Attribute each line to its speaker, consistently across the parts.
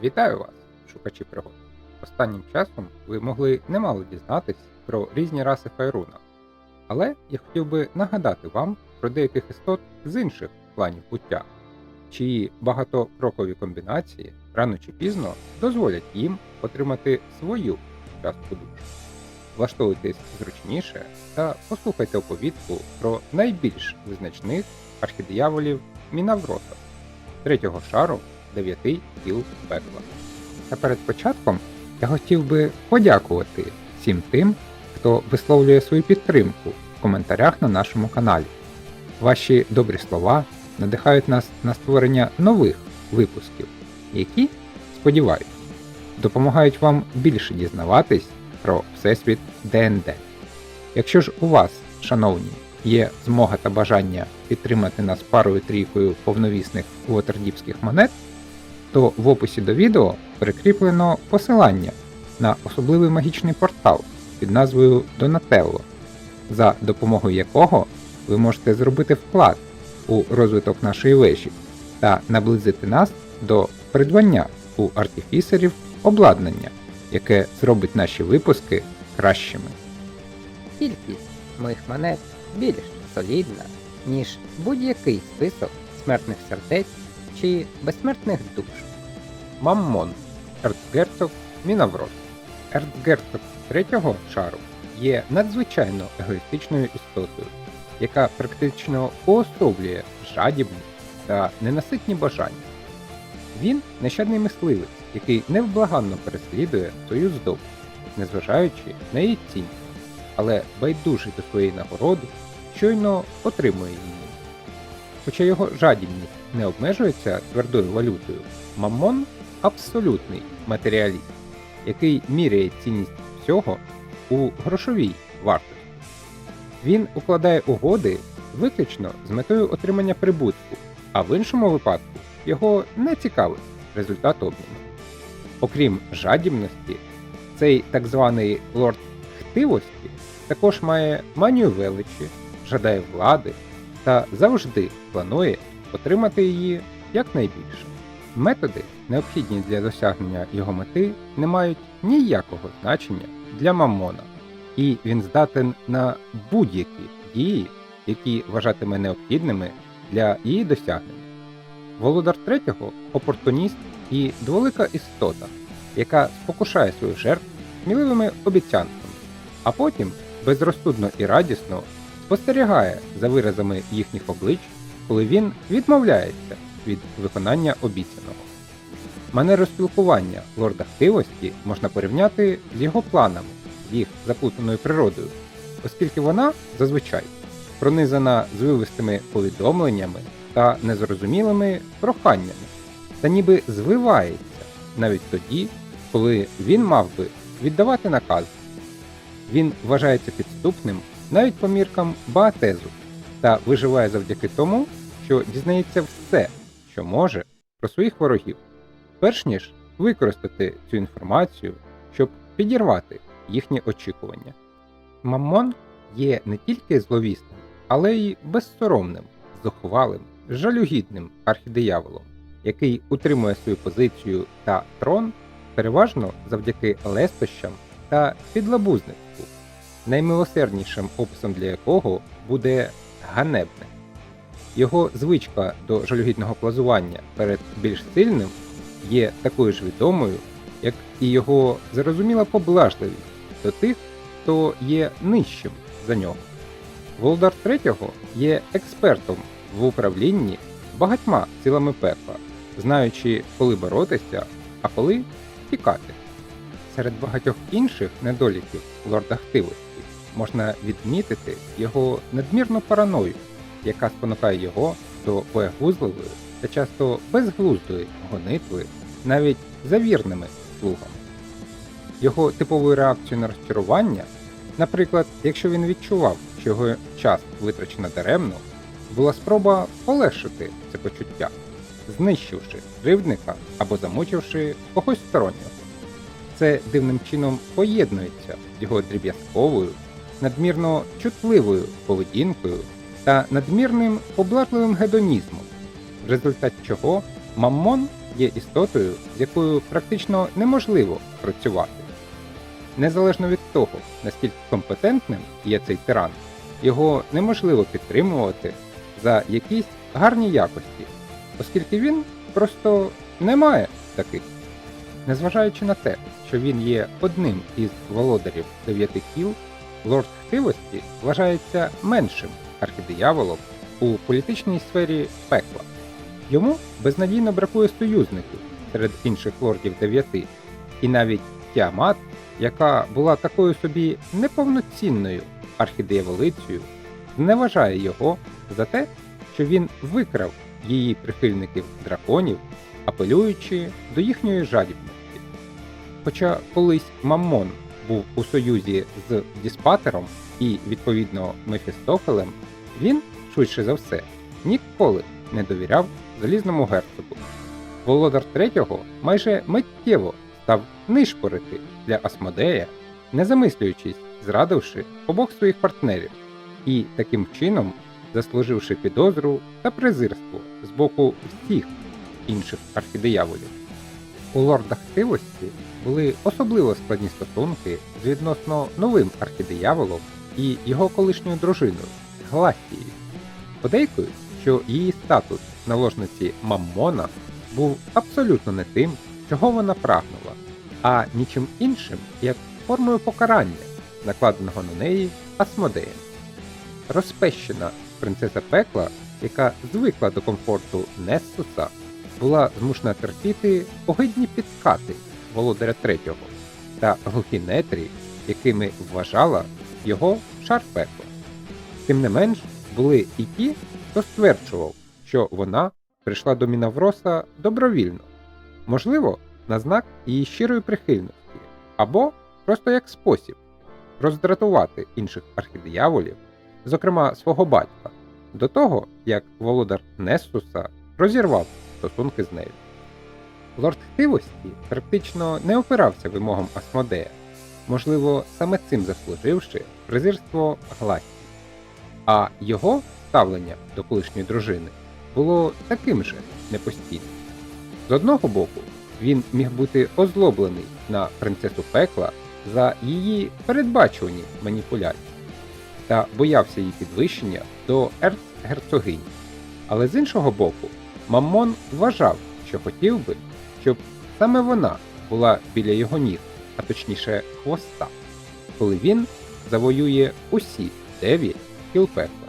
Speaker 1: Вітаю вас, шукачі пригод. Останнім часом ви могли немало дізнатись про різні раси Файруна. Але я хотів би нагадати вам про деяких істот з інших планів буття, чиї багатокрокові комбінації рано чи пізно дозволять їм отримати свою частку душ. Влаштовуйтесь зручніше та послухайте оповідку про найбільш визначних архідияволів Мінавроса, третього шару дев'яти кіл пекла. Та перед початком я хотів би подякувати всім тим, хто висловлює свою підтримку в коментарях на нашому каналі. Ваші добрі слова надихають нас на створення нових випусків, які, сподіваюсь, допомагають вам більше дізнаватись про Всесвіт ДНД. Якщо ж у вас, шановні, є змога та бажання підтримати нас парою трійкою повновісних уотердіпських монет, то в описі до відео прикріплено посилання на особливий магічний портал під назвою Donatello, за допомогою якого ви можете зробити вклад у розвиток нашої вежі та наблизити нас до придбання у артифісерів обладнання, яке зробить наші випуски кращими.
Speaker 2: Кількість моїх монет більш солідна, ніж будь-який список смертних сердець чи безсмертних душ.
Speaker 1: Маммон, ерцгерцог Мінаврос. Ерцгерцог третього шару є надзвичайно егоїстичною істотою, яка практично уособлює жадібність та ненаситні бажання. Він нещадний мисливець, який невблаганно переслідує свою здобу, незважаючи на її цінність, але байдужий до своєї нагороди щойно отримує її. Хоча його жадібність не обмежується твердою валютою, Маммон абсолютний матеріаліст, який міряє цінність всього у грошовій вартості. Він укладає угоди виключно з метою отримання прибутку, а в іншому випадку його не цікавить результат обміну. Окрім жадібності, цей так званий лорд хтивості також має манію величі, жадає влади та завжди планує отримати її якнайбільше. Методи, необхідні для досягнення його мети, не мають ніякого значення для Маммона, і він здатен на будь-які дії, які вважатиме необхідними для її досягнення. Володар третього опортуніст і дволика істота, яка спокушає свою жертву сміливими обіцянками, а потім безрозсудно і радісно спостерігає за виразами їхніх облич, коли він відмовляється від виконання обіцяного. Манеру спілкування лорда хтивості можна порівняти з його планами, їх заплутаною природою, оскільки вона зазвичай пронизана звивистими повідомленнями та незрозумілими проханнями, та ніби звивається навіть тоді, коли він мав би віддавати накази. Він вважається підступним навіть по міркам Баатезу та виживає завдяки тому, що дізнається все, що може про своїх ворогів, перш ніж використати цю інформацію, щоб підірвати їхні очікування. Маммон є не тільки зловісним, але й безсоромним, зухвалим, жалюгідним архідияволом, який утримує свою позицію та трон переважно завдяки лестощам та підлабузництву, наймилосерднішим описом для якого буде ганебне. Його звичка до жалюгідного плазування перед більш сильним є такою ж відомою, як і його зрозуміла поблажливість до тих, хто є нижчим за нього. Волдар третього є експертом в управлінні багатьма силами пекла, знаючи, коли боротися, а коли тікати. Серед багатьох інших недоліків лорда хтивості можна відмітити його надмірну параною, яка спонукає його до боягузливої та часто безглуздої гонитви навіть за вірними слугами. Його типовою реакцією на розчарування, наприклад, якщо він відчував, що його час витрачено даремно, була спроба полегшити це почуття, знищивши кривдника або замучивши когось стороннього. Це дивним чином поєднується з його дріб'язковою, надмірно чутливою поведінкою та надмірним поблажливим гедонізмом, в результаті чого Маммон є істотою, з якою практично неможливо працювати. Незалежно від того, наскільки компетентним є цей тиран, його неможливо підтримувати за якісь гарні якості, оскільки він просто не має таких. Незважаючи на те, що він є одним із володарів дев'яти кіл, лорд хтивості вважається меншим архідияволом у політичній сфері пекла. Йому безнадійно бракує союзників серед інших лордів дев'яти, і навіть Тіамат, яка була такою собі неповноцінною архідияволицею, зневажає його за те, що він викрав її прихильників драконів, апелюючи до їхньої жадібності. Хоча колись Маммон був у союзі з Діспатером і, відповідно, Мефістофелем, він, швидше за все, ніколи не довіряв залізному герцогу. Володар третього майже миттєво став нишпорити для Асмодея, не замислюючись, зрадивши обох своїх партнерів, і таким чином заслуживши підозру та презирство з боку всіх інших архідияволів. У лорда хтивості були особливо складні стосунки з відносно новим архідияволом і його колишньою дружиною Гласією. Подейкують, що її статус наложниці Маммона був абсолютно не тим, чого вона прагнула, а нічим іншим, як формою покарання, накладеного на неї Асмодеєм. Розпещена принцеса пекла, яка звикла до комфорту Нессуса, була змушена терпіти огидні підкати володаря третього та глухі нетрі, якими вважала його шар пекла. Тим не менш, були і ті, хто стверджував, що вона прийшла до Мінавроса добровільно, можливо, на знак її щирої прихильності, або просто як спосіб роздратувати інших архідияволів, зокрема свого батька, до того, як володар Нестуса розірвав стосунки з нею. Лорд хтивості практично не опирався вимогам Асмодея, можливо, саме цим заслуживши презирство Гласії. А його ставлення до колишньої дружини було таким же непостійним. З одного боку, він міг бути озлоблений на принцесу пекла за її передбачувані маніпуляції та боявся її підвищення до ерцгерцогині. Але з іншого боку, Маммон вважав, що хотів би, щоб саме вона була біля його ніг, а точніше хвоста, коли він завоює усі дев'ять кіл пекла.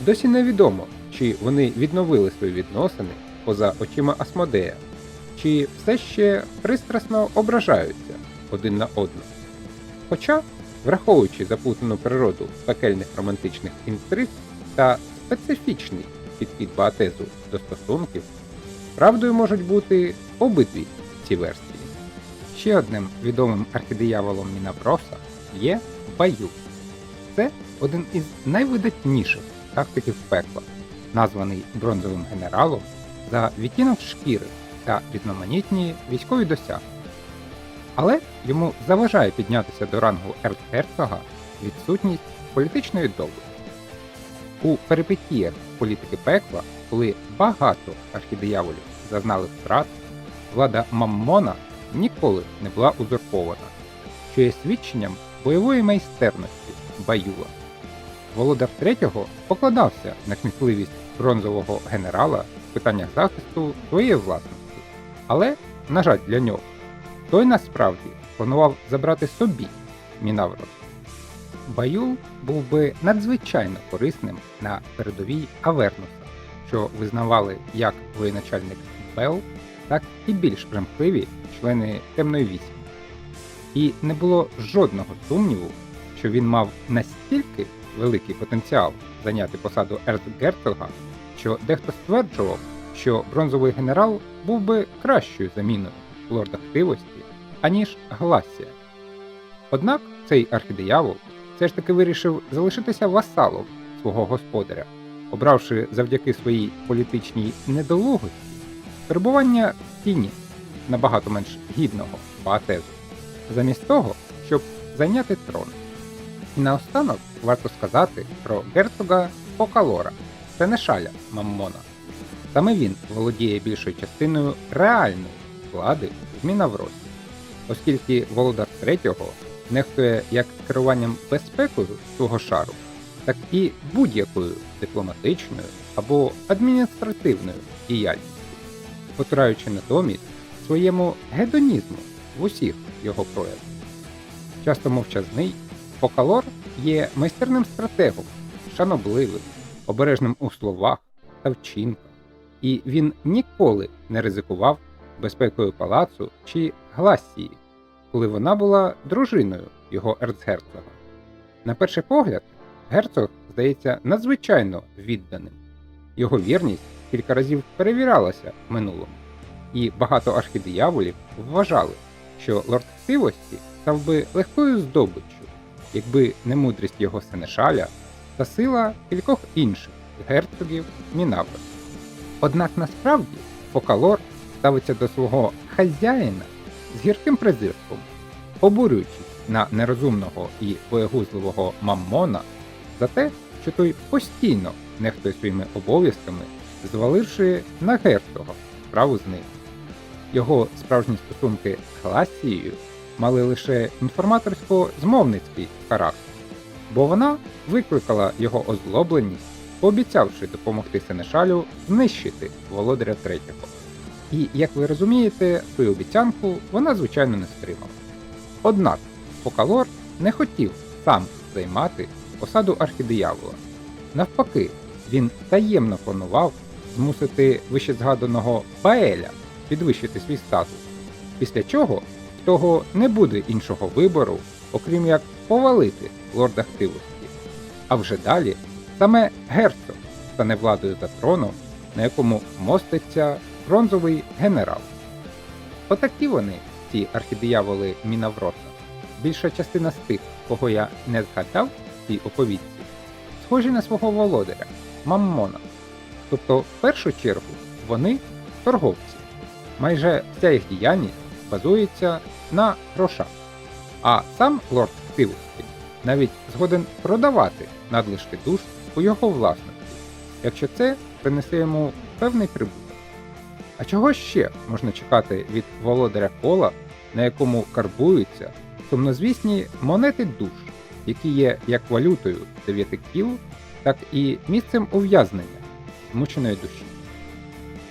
Speaker 1: Досі невідомо, чи вони відновили свої відносини поза очима Асмодея, чи все ще пристрасно ображаються один на одного. Хоча, враховуючи заплутану природу пекельних романтичних інтриг та специфічний підхід Баатезу до стосунків, правдою можуть бути обидві ці версії. Ще одним відомим архідияволом Мінавроса є Баю. Це один із найвидатніших тактиків пекла, названий бронзовим генералом за відтінок шкіри та різноманітні військові досягнення. Але йому заважає піднятися до рангу ерцгерцога відсутність політичної доблесті. У перипетіях політики пекла, коли багато архідияволів зазнали втрат, влада Маммона ніколи не була узурпована, що є свідченням бойової майстерності Баюла. Володар третього покладався на кмітливість бронзового генерала в питаннях захисту своєї власності, але, на жаль, для нього, той насправді планував забрати собі Мінаврос. Баюл був би надзвичайно корисним на передовій Авернуса, що визнавали як воєначальник Бел, так і більш примхливі члени темної вісімки. І не було жодного сумніву, що він мав настільки великий потенціал зайняти посаду ерцгерцога, що дехто стверджував, що бронзовий генерал був би кращою заміною лорда хтивості, аніж Гласія. Однак цей архідиявол все ж таки вирішив залишитися васалом свого господаря, обравши завдяки своїй політичній недолугості перебування в тіні набагато менш гідного Баатезу, замість того, щоб зайняти трон. І наостанок варто сказати про герцога Покалора, сенешаля Маммона. Саме він володіє більшою частиною реальної влади в Мінавроті, оскільки Володар третього нехтує як керуванням безпекою свого шару, так і будь-якою дипломатичною або адміністративною діяльністю, потураючи натомість своєму гедонізму в усіх його проявах. Часто мовчазний, Покалор є майстерним стратегом, шанобливим, обережним у словах та вчинках, і він ніколи не ризикував безпекою палацу чи Гласії, коли вона була дружиною його ерцгерцога. На перший погляд, герцог здається надзвичайно відданим. Його вірність кілька разів перевірялася в минулому, і багато архідияволів вважали, що лорд хтивості став би легкою здобиччю, якби не мудрість його сенешаля та сила кількох інших герцогів Мінавра. Однак насправді Фокалор ставиться до свого хазяїна з гірким презирством, обурюючись на нерозумного і боєгузливого Маммона за те, що той постійно нехтує своїми обов'язками, зваливши на герцога справу з ним. Його справжні стосунки з Гласією мали лише інформаторсько-змовницький характер, бо вона викликала його озлобленість, пообіцявши допомогти Сенешалю знищити володаря третього. І, як ви розумієте, свою обіцянку вона, звичайно, не стримала. Однак Покалор не хотів сам займати посаду архідиявола. Навпаки, він таємно планував змусити вищезгаданого Баеля підвищити свій статус, після чого в того не буде іншого вибору, окрім як повалити лорда хтивості. А вже далі саме герцог стане владою за троном, на якому моститься бронзовий генерал. Отакі вони, ці архідияволи Мінаврота. Більша частина з тих, кого я не згадав в цій оповідці, схожі на свого володаря Маммона. Тобто, в першу чергу, вони торговці. Майже вся їх діяльність базується на грошах. А сам лорд Хтивості навіть згоден продавати надлишки душ у його власності, якщо це принесе йому певний прибуток. А чого ще можна чекати від володаря кола, на якому карбуються сумнозвісні монети душ, які є як валютою дев'яти кіл, так і місцем ув'язнення змученої душі?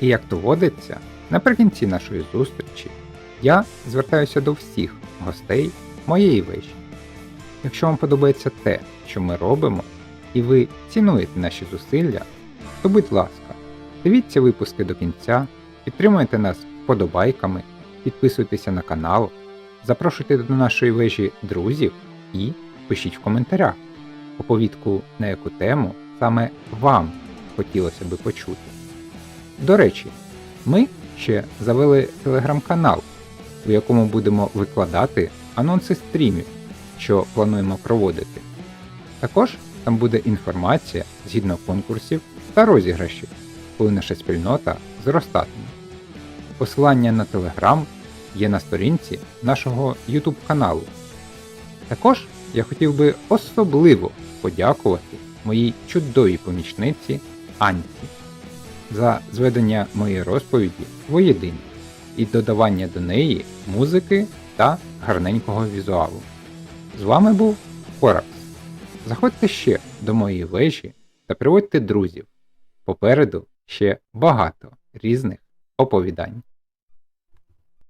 Speaker 1: І як то водиться, наприкінці нашої зустрічі я звертаюся до всіх гостей моєї вежі. Якщо вам подобається те, що ми робимо, і ви цінуєте наші зусилля, то будь ласка, дивіться випуски до кінця, підтримуйте нас вподобайками, підписуйтеся на канал, запрошуйте до нашої вежі друзів і пишіть в коментарях оповідку на яку тему саме вам хотілося би почути. До речі, ми ще завели телеграм-канал, у якому будемо викладати анонси стрімів, що плануємо проводити. Також там буде інформація згідно конкурсів та розіграшів, коли наша спільнота зростатиме. Посилання на Telegram є на сторінці нашого YouTube каналу. Також я хотів би особливо подякувати моїй чудовій помічниці Анці за зведення моєї розповіді воєдині і додавання до неї музики та гарненького візуалу. З вами був Коракс. Заходьте ще до моєї вежі та приводьте друзів. Попереду ще багато різних оповідань.